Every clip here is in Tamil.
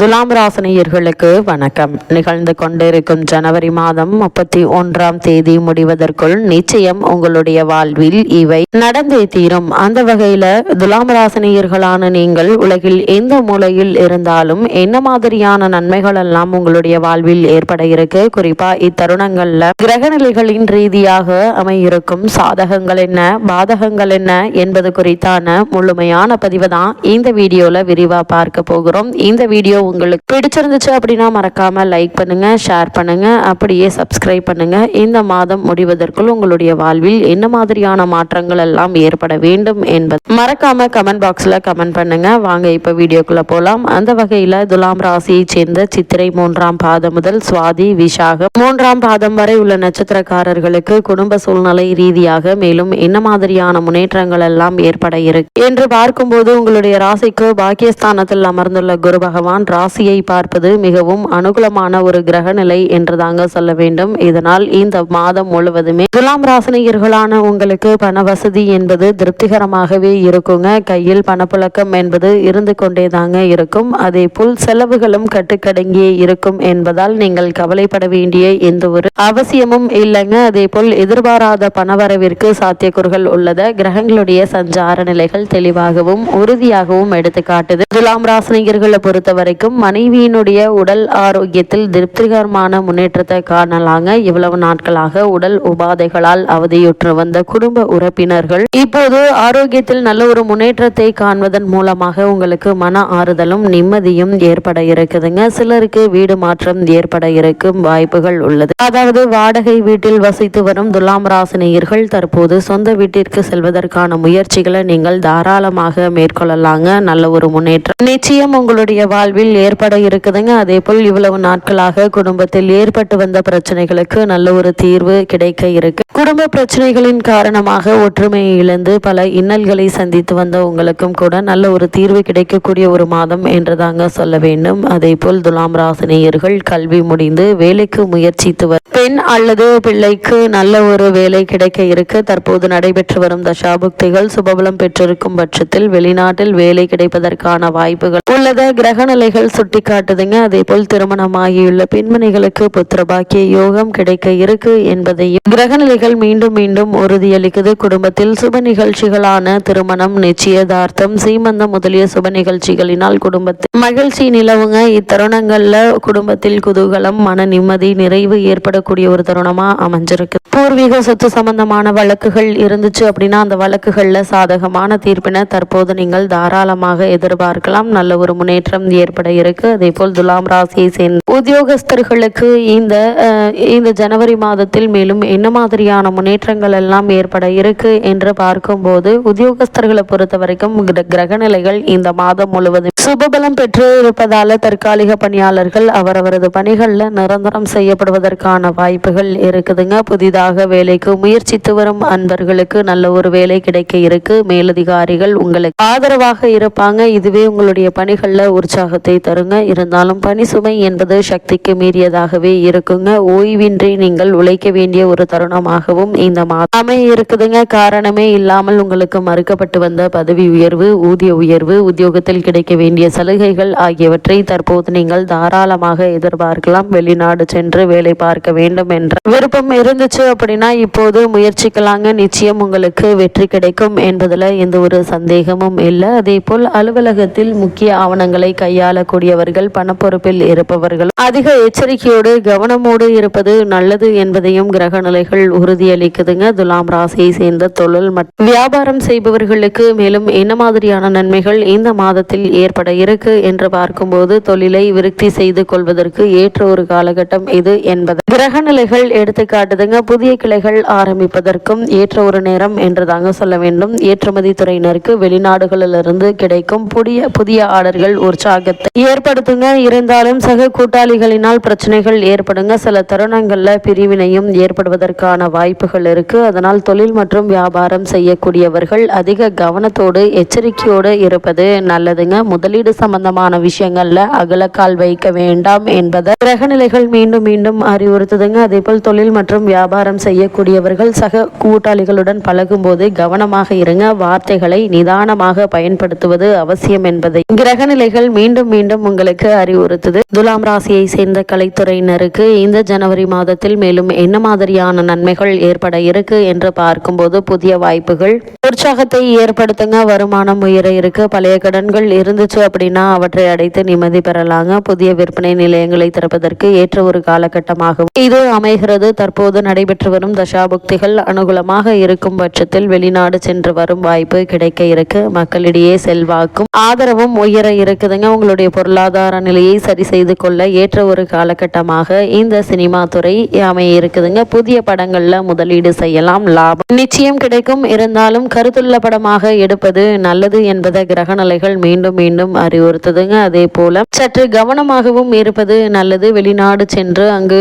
துலாம் ராசினியர்களுக்கு வணக்கம். நிகழ்ந்து கொண்டிருக்கும் ஜனவரி மாதம் முப்பத்தி ஒன்றாம் தேதி முடிவதற்குள் நிச்சயம் உங்களுடைய வாழ்வில் இவை நடந்தே தீரும். அந்த வகையில துலாம் ராசினியர்களான நீங்கள் உலகில் எந்த மூலையில் இருந்தாலும் என்ன மாதிரியான நன்மைகள் எல்லாம் உங்களுடைய வாழ்வில் ஏற்பட இருக்கு? குறிப்பா இத்தருணங்கள்ல கிரகநிலைகளின் ரீதியாக அமையிருக்கும் சாதகங்கள் என்ன? பாதகங்கள் என்ன? என்பது குறித்தான முழுமையான பதிவு தான் இந்த வீடியோல விரிவா பார்க்க போகிறோம். இந்த வீடியோ உங்களுக்கு பிடிச்சிருந்துச்சு அப்படின்னா மறக்காம லைக் பண்ணுங்க ஷேர் பண்ணுங்க அப்படியே சப்ஸ்கிரைப் பண்ணுங்க. இந்த மாதம் முடிவதற்குள் உங்களுடைய வாழ்வில் என்ன மாதிரியான மாற்றங்கள் எல்லாம் ஏற்பட வேண்டும் என்பது மறக்காம கமெண்ட் பாக்ஸ்ல கமெண்ட் பண்ணுங்க. வாங்க இப்போ வீடியோக்குள்ள போலாம். அந்த வகையில் துலாம் ராசியை சேர்ந்த சித்திரை மூன்றாம் பாதம் முதல் சுவாதி விசாகம். மூன்றாம் பாதம் வரை உள்ள நட்சத்திரக்காரர்களுக்கு குடும்ப சூழ்நிலை ரீதியாக மேலும் என்ன மாதிரியான முன்னேற்றங்கள் எல்லாம் ஏற்பட இருக்கு? என்று பார்க்கும்போது உங்களுடைய ராசிக்கு பாக்கியஸ்தானத்தில் அமர்ந்துள்ள குரு பகவான் ராசியை பார்ப்பது மிகவும் அனுகூலமான ஒரு கிரக நிலை என்று தாங்க சொல்ல வேண்டும். இதனால் இந்த மாதம் முழுவதுமே துலாம் ராசினியர்களான உங்களுக்கு பண வசதி என்பது திருப்திகரமாகவே இருக்குங்க. கையில் பணப்புழக்கம் என்பது இருந்து கொண்டே தாங்க இருக்கும். அதே போல் செலவுகளும் கட்டுக்கடங்கியே இருக்கும் என்பதால் நீங்கள் கவலைப்பட வேண்டிய எந்த ஒரு அவசியமும் இல்லைங்க. அதே போல் எதிர்பாராத பணவரவிற்கு சாத்தியக்கூறுகள் உள்ளத. கிரகங்களுடைய சஞ்சார நிலைகள் தெளிவாகவும் உறுதியாகவும் எடுத்து காட்டுது துலாம் ராசினியர்களை பொறுத்தவரைக்கும் வரைக்கும் மனைவியினுடைய உடல் ஆரோக்கியத்தில் திருப்திகரமான முன்னேற்றத்தை காணலாங்க. இவ்வளவு நாட்களாக உடல் உபாதைகளால் அவதியுற்று வந்த குடும்ப உறுப்பினர்கள் இப்போது ஆரோக்கியத்தில் நல்ல ஒரு முன்னேற்றத்தை காண்பதன் மூலமாக உங்களுக்கு மன ஆறுதலும் நிம்மதியும் ஏற்பட இருக்குதுங்க. சிலருக்கு வீடு மாற்றம் ஏற்பட இருக்கும் வாய்ப்புகள் உள்ளது. அதாவது வாடகை வீட்டில் வசித்து வரும் துலாம் ராசினியர்கள் தற்போது சொந்த வீட்டிற்கு செல்வதற்கான முயற்சிகளை நீங்கள் தாராளமாக மேற்கொள்ளலாங்க. நல்ல ஒரு முன்னேற்றம். நிச்சயம் உங்களுடைய வாழ்வில் ஏற்பட இருக்குதுங்க. அதே போல் இவ்வளவு நாட்களாக குடும்பத்தில் ஏற்பட்டு வந்த பிரச்சனைகளுக்கு நல்ல ஒரு தீர்வு கிடைக்க இருக்கு. குடும்ப பிரச்சனைகளின் காரணமாக ஒற்றுமையை இழந்து பல இன்னல்களை சந்தித்து வந்த உங்களுக்கும் கூட நல்ல ஒரு தீர்வு கிடைக்கக்கூடிய ஒரு மாதம் என்று தாங்க சொல்ல வேண்டும். அதே போல் துலாம் ராசினியர்கள் கல்வி முடிந்து வேலைக்கு முயற்சித்து வரும் பெண் அல்லது பிள்ளைக்கு நல்ல ஒரு வேலை கிடைக்க இருக்கு. தற்போது நடைபெற்று வரும் தசாபுக்திகள் சுபபலம் பெற்றிருக்கும் பட்சத்தில் வெளிநாட்டில் வேலை கிடைப்பதற்கான வாய்ப்புகள் உள்ளத. கிரக நிலைகள் சுட்டி காட்டுதுங்க. அதே போல் திருமணமாகியுள்ள பெண்மணிகளுக்கு புத்திர பாக்கிய யோகம் கிடைக்க இருக்கு என்பதையும் கிரகநிலைகள் மீண்டும் மீண்டும் உறுதியளிக்குது. குடும்பத்தில் சுப நிகழ்ச்சிகளான திருமணம் நிச்சயதார்த்தம் சீமந்தம் முதலிய சுப நிகழ்ச்சிகளினால் குடும்பத்தில் மகிழ்ச்சி நிலவுங்க. இத்தருணங்கள்ல குடும்பத்தில் குதூகலம் மன நிம்மதி நிறைவு ஏற்படக்கூடிய ஒரு தருணமா அமைஞ்சிருக்கு. பூர்வீக சொத்து சம்பந்தமான வழக்குகள் இருந்துச்சு அப்படின்னா அந்த வழக்குகள்ல சாதகமான தீர்ப்பினை தற்போது நீங்கள் தாராளமாக எதிர்பார்க்கலாம். நல்ல ஒரு முன்னேற்றம் ஏற்பட இருக்கு. அதே போல் துலாம் ராசியை சேர்ந்த உத்தியோகஸ்தர்களுக்கு இந்த இந்த ஜனவரி மாதத்தில் மேலும் என்ன மாதிரியான முன்னேற்றங்கள் எல்லாம் ஏற்பட இருக்கு என்று பார்க்கும்போது உத்தியோகஸ்தர்களை பொறுத்த வரைக்கும் கிரக நிலைகள் இந்த மாதம் முழுவதும் சுபபலம் பெற்று இருப்பதால தற்காலிக பணியாளர்கள் அவரவரது பணிகள்ல நிரந்தரம் செய்யப்படுவதற்கான வாய்ப்புகள் இருக்குதுங்க. புதிதாக வேலைக்கு முயற்சித்து வரும் அன்பர்களுக்கு நல்ல ஒரு வேலை கிடைக்க இருக்கு. மேலதிகாரிகள் உங்களுக்கு ஆதரவாக இருப்பாங்க. இதுவே உங்களுடைய பணிகளில் உற்சாகத்தை தருங்க. இருந்தாலும் பணி சுமை என்பது சக்திக்கு மீறியதாகவே இருக்குங்க. ஓய்வின்றி நீங்கள் உழைக்க வேண்டிய ஒரு தருணமாகவும் இந்த மாதம் இருக்குதுங்க. காரணமே இல்லாமல் உங்களுக்கு மறுக்கப்பட்டு வந்த பதவி உயர்வு ஊதிய உயர்வு உத்தியோகத்தில் கிடைக்க வேண்டிய சலுகைகள் ஆகியவற்றை தற்போது நீங்கள் தாராளமாக எதிர்பார்க்கலாம். வெளிநாடு சென்று வேலை பார்க்க வேண்டும் என்ற விருப்பம் இருந்துச்சு அப்படின்னா இப்போது முயற்சிக்கலாங்க. நிச்சயம் உங்களுக்கு வெற்றி கிடைக்கும் என்பதுல எந்த ஒரு சந்தேகமும் இல்லை. அதே போல் அலுவலகத்தில் முக்கிய ஆவணங்களை கையாள செல்லக்கூடியவர்கள் பணப்பொறுப்பில் இருப்பவர்கள். அதிக எச்சரிக்கையோடு கவனமோடு இருப்பது நல்லது என்பதையும் கிரக நிலைகள் உறுதியளிக்குதுங்க. துலாம் ராசியை சேர்ந்த தொழில் மற்றும் வியாபாரம் செய்பவர்களுக்கு மேலும் என்ன மாதிரியான நன்மைகள் இந்த மாதத்தில் ஏற்பட இருக்கு என்று பார்க்கும்போது தொழிலை விருத்தி செய்து கொள்வதற்கு ஏற்ற ஒரு காலகட்டம் இது என்பது. கிரக நிலைகள் எடுத்துக்காட்டுதுங்க புதிய கிளைகள் ஆரம்பிப்பதற்கும் ஏற்ற ஒரு நேரம் என்று தாங்க சொல்ல வேண்டும். ஏற்றுமதி துறையினருக்கு வெளிநாடுகளிலிருந்து கிடைக்கும் புதிய புதிய ஆர்டர்கள் உற்சாகத்தை ஏற்படுத்துங்க. இருந்தாலும் சக கூட்டாளிகளினால் பிரச்சனைகள் ஏற்படுங்க. சில தருணங்களில் பிரிவினையும் ஏற்படுவதற்கான வாய்ப்புகள் இருக்கு. அதனால் தொழில் மற்றும் வியாபாரம் செய்யக்கூடியவர்கள் அதிக கவனத்தோடு எச்சரிக்கையோடு இருப்பது நல்லதுங்க. முதலீடு சம்பந்தமான விஷயங்கள்ல அகலக்கால் வைக்க வேண்டாம் என்பதை கிரகநிலைகள் மீண்டும் மீண்டும் அறிவுறுத்துதுங்க. அதே போல் தொழில் மற்றும் வியாபாரம் செய்யக்கூடியவர்கள் சக கூட்டாளிகளுடன் பழகும்போது கவனமாக இருங்க. வார்த்தைகளை நிதானமாக பயன்படுத்துவது அவசியம் என்பதை கிரகநிலைகள் மீண்டும் மீண்டும் மீண்டும் உங்களுக்கு அறிவுறுத்துது. துலாம் ராசியை சேர்ந்த கலைத்துறையினருக்கு இந்த ஜனவரி மாதத்தில் மேலும் என்ன மாதிரியான நன்மைகள் ஏற்பட இருக்கு என்று பார்க்கும்போது புதிய வாய்ப்புகள். உற்சாகத்தை ஏற்படுத்துங்க வருமானம் உயர இருக்கு. பழைய கடன்கள் இருந்துச்சு அப்படின்னா அவற்றை அடைத்து நிம்மதி பெறலாங்க. புதிய விற்பனை நிலையங்களை திறப்பதற்கு ஏற்ற ஒரு காலகட்டமாகும் இது அமைகிறது. தற்போது நடைபெற்று வரும் தசாபுக்திகள் அனுகூலமாக இருக்கும் பட்சத்தில் வெளிநாடு சென்று வரும் வாய்ப்பு கிடைக்க இருக்கு. மக்களிடையே செல்வாக்கும் ஆதரவும் உயர இருக்குதுங்க. உங்களுடைய பொருளாதார நிலையை சரி செய்து கொள்ள ஏற்ற ஒரு காலகட்டமாக இந்த சினிமா துறை அமைய இருக்குதுங்க புதிய படங்கள்ல முதலீடு செய்யலாம் லாபம். நிச்சயம் கிடைக்கும். இருந்தாலும் கருத்துள்ள படமாக எடுப்பது நல்லது என்பதை கிரகநிலைகள் மீண்டும் மீண்டும் அறிவுறுத்துதுங்க. அதே போல சற்று கவனமாகவும் இருப்பது நல்லது. வெளிநாடு சென்று அங்கு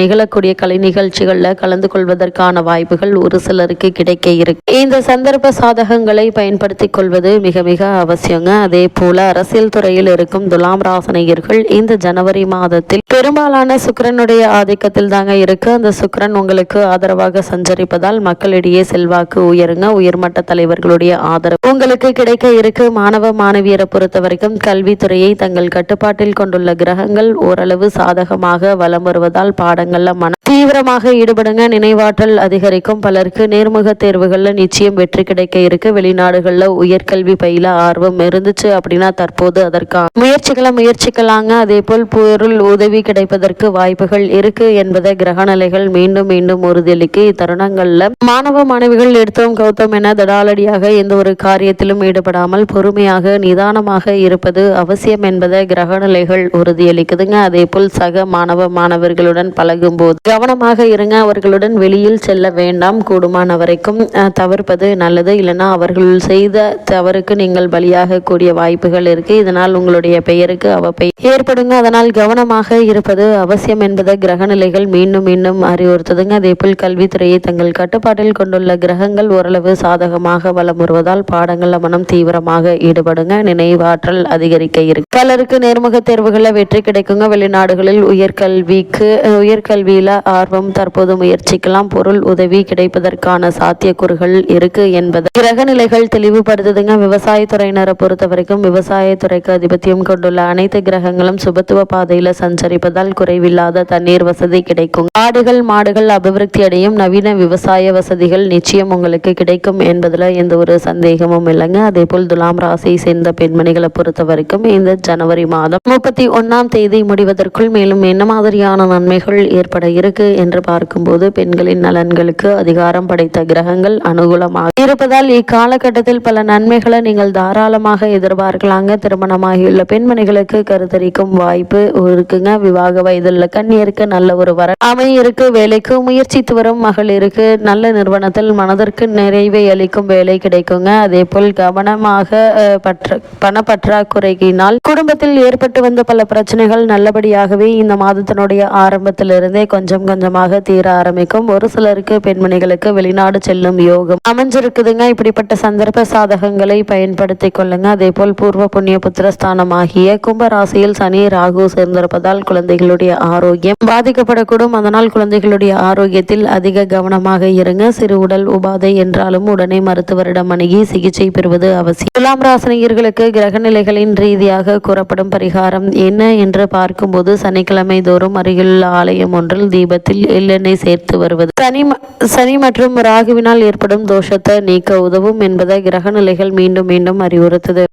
நிகழக்கூடிய கலை நிகழ்ச்சிகள்ல கலந்து கொள்வதற்கான வாய்ப்புகள் ஒரு சிலருக்கு கிடைக்க இருக்கு. இந்த சந்தர்ப்ப சாதகங்களை பயன்படுத்திக் கொள்வது மிக மிக அவசியங்க. அதே போல அரசியல் துறையில் இருக்கும் துலாம் ராசனையர்கள் இந்த ஜனவரி மாதத்தில் பெரும்பாலான சுக்கரனுடைய ஆதிக்கத்தில் தாங்க இருக்கு. அந்த சுக்கரன் உங்களுக்கு ஆதரவாக சஞ்சரிப்பதால் மக்களிடையே செல்வாக்கு உயருங்க. உயர்மட்ட தலைவர்களுடைய ஆதரவு உங்களுக்கு கிடைக்க இருக்கு. மாணவ மாணவியரை பொறுத்த வரைக்கும் கல்வித்துறையை தங்கள் கட்டுப்பாட்டில் கொண்டுள்ள கிரகங்கள் ஓரளவு சாதகமாக வலம் வருவதால் பாடங்கள்ல மன தீவிரமாக ஈடுபடுங்க. நினைவாற்றல் அதிகரிக்கும். பலருக்கு நேர்முக தேர்வுகள்ல நிச்சயம் வெற்றி கிடைக்க இருக்கு. வெளிநாடுகள்ல உயர்கல்வி பயில ஆர்வம் இருந்துச்சு அப்படின்னா தற்போது அதற்கான முயற்சிகளை முயற்சிக்கலாங்க. அதே போல் பொருள் உதவி கிடைப்பதற்கு வாய்ப்புகள் இருக்கு என்பதை கிரகநிலைகள் மீண்டும் மீண்டும் உறுதியளிக்கு இத்தருணங்கள்ல மாணவ மாணவிகள் எடுத்தோம் கௌதம் என தடாலடியாக எந்த ஒரு காரியத்திலும் ஈடுபடாமல் பொறுமையாக நிதானமாக இருப்பது அவசியம் என்பதை கிரகநிலைகள் உறுதியளிக்குதுங்க. அதே போல் சக மாணவ மாணவர்களுடன் பழகும் போது கவனமாக இருங்க. அவர்களுடன் வெளியில் செல்ல வேண்டாம். கூடுமான வரைக்கும் தவிர்ப்பது நல்லது. இல்லைன்னா அவர்கள் செய்த தவறுக்கு நீங்கள் பலியாக கூடிய வாய்ப்புகள் இருக்கு. இதனால் உங்களுடைய பெயருக்கு அவப்பை ஏற்படுங்க. அதனால் கவனமாக இருப்பது அவசியம் என்பதை கிரகநிலைகள் மீண்டும் மீண்டும் அறிவுறுத்துதுங்க. அதேபோல் கல்வித்துறையை தங்கள் கட்டுப்பாட்டில் கொண்டுள்ள கிரகங்கள் ஓரளவு சாதகமாக வலம் வருவதால் பாடங்கள்ல மனம் தீவிரமாக ஈடுபடுங்க. நினைவாற்றல் அதிகரிக்க இருக்கு பலருக்கு நேர்முக தேர்வுகளில் வெற்றி கிடைக்குங்க. வெளிநாடுகளில் உயர்கல்விக்கு உயர்கல்வியில ஆர்வம் தற்போது முயற்சிக்கலாம். பொருள் உதவி கிடைப்பதற்கான சாத்தியக்கூறுகள் இருக்கு என்பதை கிரகநிலைகள் தெளிவுபடுத்துதுங்க. விவசாயத்துறையினரை பொறுத்த வரைக்கும் விவசாயத்துறைக்கு அதிபத்தியம் கொண்டுள்ள அனைத்து கிரகங்களும் சுபத்துவ பாதையில சஞ்சரிப்பதால் குறைவில்லாத தண்ணீர் வசதி கிடைக்கும். ஆடுகள் மாடுகள் அபிவிருத்தி அடையும். நவீன விவசாய வசதிகள் நிச்சயம் உங்களுக்கு கிடைக்கும் என்பதுல எந்த ஒரு சந்தேகமும் இல்லைங்க. அதே போல் துலாம் ராசியை சேர்ந்த பெண்மணிகளை பொறுத்த வரைக்கும் இந்த ஜனவரி மாதம் முப்பத்தி ஒன்னாம் தேதி முடிவதற்குள் மேலும் என்ன மாதிரியான நன்மைகள் ஏற்பட இருக்கு என்று பார்க்கும்போது பெண்களின் நலன்களுக்கு அதிகாரம் படைத்த கிரகங்கள் அனுகூலமாக இருப்பதால் இக்காலகட்டத்தில் பல நன்மைகளை நீங்கள் தாராளமாக எதிர்பார்க்கலாங்க. திருமணமாகியுள்ள பெண் பெண்மணிகளுக்கு கருத்தரிக்கும் வாய்ப்பு இருக்குங்க. விவாக வயதில் கண்ணியருக்கு நல்ல ஒரு வர அமையிருக்கு வேலைக்கு முயற்சித்து வரும் மகளிருக்கு நல்ல நிறுவனத்தில் மனதிற்கு நிறைவை அளிக்கும் வேலை கிடைக்குங்க. அதே போல் கவனமாக பற்ற பண பற்றாக்குறையினால் குடும்பத்தில் ஏற்பட்டு வந்த பல பிரச்சனைகள் நல்லபடியாகவே இந்த மாதத்தினுடைய ஆரம்பத்திலிருந்தே கொஞ்சம் கொஞ்சமாக தீர ஆரம்பிக்கும். ஒரு சிலருக்கு பெண்மணிகளுக்கு வெளிநாடு செல்லும் யோகம் அமைஞ்சிருக்குதுங்க. இப்படிப்பட்ட சந்தர்ப்ப சாதகங்களை பயன்படுத்தி கொள்ளுங்க. அதே போல் பூர்வ புண்ணிய புத்திரஸ்தானமாகிய கும்பராசியில் சனி ராகு சேர்ந்திருப்பதால் குழந்தைகளுடைய ஆரோக்கியம் பாதிக்கப்படக்கூடும். அதனால் குழந்தைகளுடைய ஆரோக்கியத்தில் அதிக கவனமாக இருங்க. சிறு உடல் உபாதை என்றாலும் உடனே மருத்துவரிடம் அணுகி சிகிச்சை பெறுவது அவசியம். துலாம் ராசினியர்களுக்கு கிரகநிலைகளின் ரீதியாக கூறப்படும் பரிகாரம் என்ன என்று பார்க்கும்போது சனிக்கிழமை தோறும் அருகிலுள்ள ஆலயம் ஒன்றில் தீபத்தில் எள்ளெண்ணெய் சேர்த்து வருவது. சனி ம- சனி மற்றும் ராகுவினால் ஏற்படும் தோஷத்தை நீக்க உதவும் என்பதை கிரகநிலைகள் மீண்டும் மீண்டும் அறிவுறுத்தது.